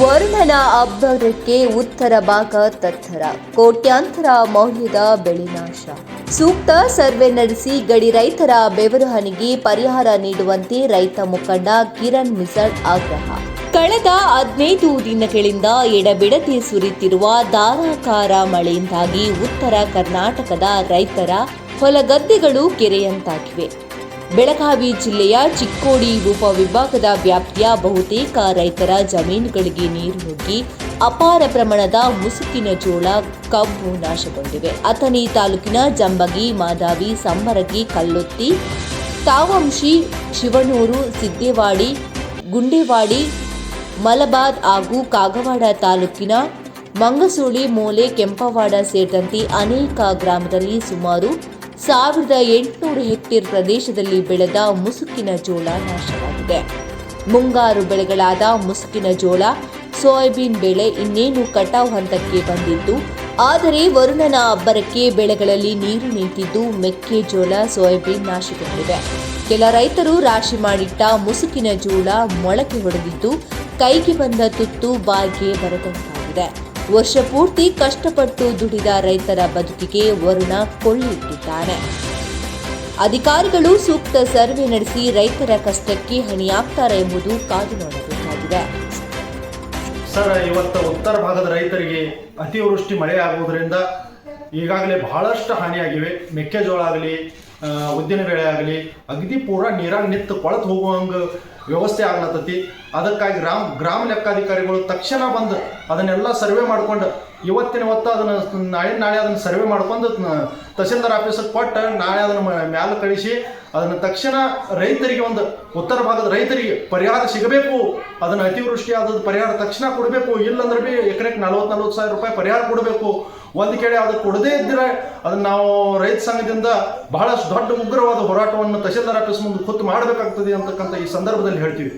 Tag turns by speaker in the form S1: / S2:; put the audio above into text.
S1: ವರುಣನ ಅಬ್ಬರಕ್ಕೆ ಉತ್ತರ ಭಾಗ ತತ್ತರ. ಕೋಟ್ಯಾಂತರ ಮೌಲ್ಯದ ಬೆಳೆ ನಾಶ. ಸೂಕ್ತ ಸರ್ವೆ ನಡೆಸಿ ಗಡಿ ರೈತರ ಬೆವರು ಹನಿಗೆ ಪರಿಹಾರ ನೀಡುವಂತೆ ರೈತ ಮುಖಂಡ ಕಿರಣ್ ಮಿಸಡ್ ಆಗ್ರಹ. ಕಳೆದ ಹದಿನೈದು ದಿನಗಳಿಂದ ಎಡಬಿಡದೆ ಸುರಿತಿರುವ ಧಾರಾಕಾರ ಮಳೆಯಿಂದಾಗಿ ಉತ್ತರ ಕರ್ನಾಟಕದ ರೈತರ ಹೊಲಗದ್ದೆಗಳು ಕೆರೆಯಂತಾಗಿವೆ. ಬೆಳಗಾವಿ ಜಿಲ್ಲೆಯ ಚಿಕ್ಕೋಡಿ ಉಪವಿಭಾಗದ ವ್ಯಾಪ್ತಿಯ ಬಹುತೇಕ ರೈತರ ಜಮೀನುಗಳಿಗೆ ನೀರು ನುಗ್ಗಿ ಅಪಾರ ಪ್ರಮಾಣದ ಮುಸುಕಿನ ಜೋಳ, ಕಬ್ಬು ನಾಶಗೊಂಡಿವೆ. ಅಥಣಿ ತಾಲೂಕಿನ ಜಂಬಗಿ, ಮಾದಾವಿ, ಸಂಬರಗಿ, ಕಲ್ಲೊತ್ತಿ, ತಾವಂಶಿ, ಶಿವನೂರು, ಸಿದ್ದೇವಾಡಿ, ಗುಂಡೇವಾಡಿ, ಮಲಬಾದ್ ಹಾಗೂ ಕಾಗವಾಡ ತಾಲೂಕಿನ ಮಂಗಸೂಳಿ, ಮೂಲೆ, ಕೆಂಪವಾಡ ಸೇರಿದಂತೆ ಅನೇಕ ಗ್ರಾಮದಲ್ಲಿ ಸುಮಾರು ಸಾವಿರದ ಎಂಟುನೂರು ಹೆಕ್ಟೇರ್ ಪ್ರದೇಶದಲ್ಲಿ ಬೆಳೆದ ಮುಸುಕಿನ ಜೋಳ ನಾಶವಾಗಿದೆ. ಮುಂಗಾರು ಬೆಳೆಗಳಾದ ಮುಸುಕಿನ ಜೋಳ, ಸೋಯಾಬೀನ್ ಬೆಳೆ ಇನ್ನೇನು ಕಟಾವು ಹಂತಕ್ಕೆ ಬಂದಿದ್ದು ಆದರೆ ವರುಣನ ಅಬ್ಬರಕ್ಕೆ ಬೆಳೆಗಳಲ್ಲಿ ನೀರು ನಿಂತಿದ್ದು ಮೆಕ್ಕೆಜೋಳ ಸೋಯಾಬೀನ್ ನಾಶಗೊಂಡಿವೆ ಕೆಲ ರೈತರು ರಾಶಿ ಮಾಡಿಟ್ಟ ಮುಸುಕಿನ ಜೋಳ ಮೊಳಕೆ ಹೊಡೆದಿದ್ದು ಕೈಗೆ ಬಂದ ತುತ್ತು ಬಾಯಿಗೆ ಬರದಂತಾಗಿದೆ. ವರ್ಷ ಪೂರ್ತಿ ಕಷ್ಟಪಟ್ಟು ದುಡಿದ ರೈತರ ಬದುಕಿಗೆ ವರುಣ ಕೊಳ್ಳಿಟ್ಟಿದ್ದಾನೆ ಅಧಿಕಾರಿಗಳು ಸೂಕ್ತ ಸರ್ವೆ ನಡೆಸಿ ರೈತರ ಕಷ್ಟಕ್ಕೆ ಹಣಿಯಾಗ್ತಾರೆ ಎಂಬುದು ಕಾದು ನೋಡಬೇಕಾಗಿದೆ.
S2: ಸರ್, ಇವತ್ತು ಉತ್ತರ ಭಾಗದ ರೈತರಿಗೆ ಅತಿವೃಷ್ಟಿ ಮಳೆ ಆಗುವುದರಿಂದ ಈಗಾಗಲೇ ಬಹಳಷ್ಟು ಹಾನಿಯಾಗಿವೆ. ಮೆಕ್ಕೆಜೋಳ ಆಗಲಿ ಉದ್ದಿನ ಬೇಳೆ ಆಗಲಿ ಅಗದಿ ಪೂರ ನೀರಾಗ ನಿಂತು ಕೊಳತು ಹೋಗುವಂಗೆ ವ್ಯವಸ್ಥೆ ಆಗ್ಲತ್ತತಿ. ಅದಕ್ಕಾಗಿ ಗ್ರಾಮ ಗ್ರಾಮ ಲೆಕ್ಕಾಧಿಕಾರಿಗಳು ತಕ್ಷಣ ಬಂದು ಅದನ್ನೆಲ್ಲ ಸರ್ವೆ ಮಾಡ್ಕೊಂಡು ಇವತ್ತಿನ ಹೊತ್ತು ಅದನ್ನು ನಾಳೆ ನಾಳೆ ಅದನ್ನು ಸರ್ವೆ ಮಾಡ್ಕೊಂಡು ತಹಸೀಲ್ದಾರ್ ಆಫೀಸಿಗೆ ಕೊಟ್ಟು ನಾಳೆ ಅದನ್ನು ಮ್ಯಾಲೆ ಕಳಿಸಿ, ಅದನ್ನು ತಕ್ಷಣ ರೈತರಿಗೆ ಒಂದು ಉತ್ತರ ಭಾಗದ ರೈತರಿಗೆ ಪರಿಹಾರ ಸಿಗಬೇಕು. ಅದನ್ನು ಅತಿವೃಷ್ಟಿ ಆದದ್ದು ಪರಿಹಾರ ತಕ್ಷಣ ಕೊಡಬೇಕು. ಇಲ್ಲಂದ್ರೆ ಬಿ ಎಕರೆಗೆ ನಲ್ವತ್ತು ನಲ್ವತ್ತು ಸಾವಿರ ರೂಪಾಯಿ ಪರಿಹಾರ ಕೊಡಬೇಕು. ಒಂದು ಕೇಳಿ ಅದು ಕೊಡದೇ ಇದ್ದರೆ ಅದನ್ನು ನಾವು ರೈತ ಸಂಘದಿಂದ ಬಹಳಷ್ಟು ದೊಡ್ಡ ಉಗ್ರವಾದ ಹೋರಾಟವನ್ನು ತಹಸೀಲ್ದಾರ್ ಆಫೀಸ್ ಮುಂದೆ ಕೂತು ಮಾಡಬೇಕಾಗ್ತದೆ ಅಂತಕ್ಕಂಥ ಈ ಸಂದರ್ಭದಲ್ಲಿ ಹೇಳ್ತೀವಿ.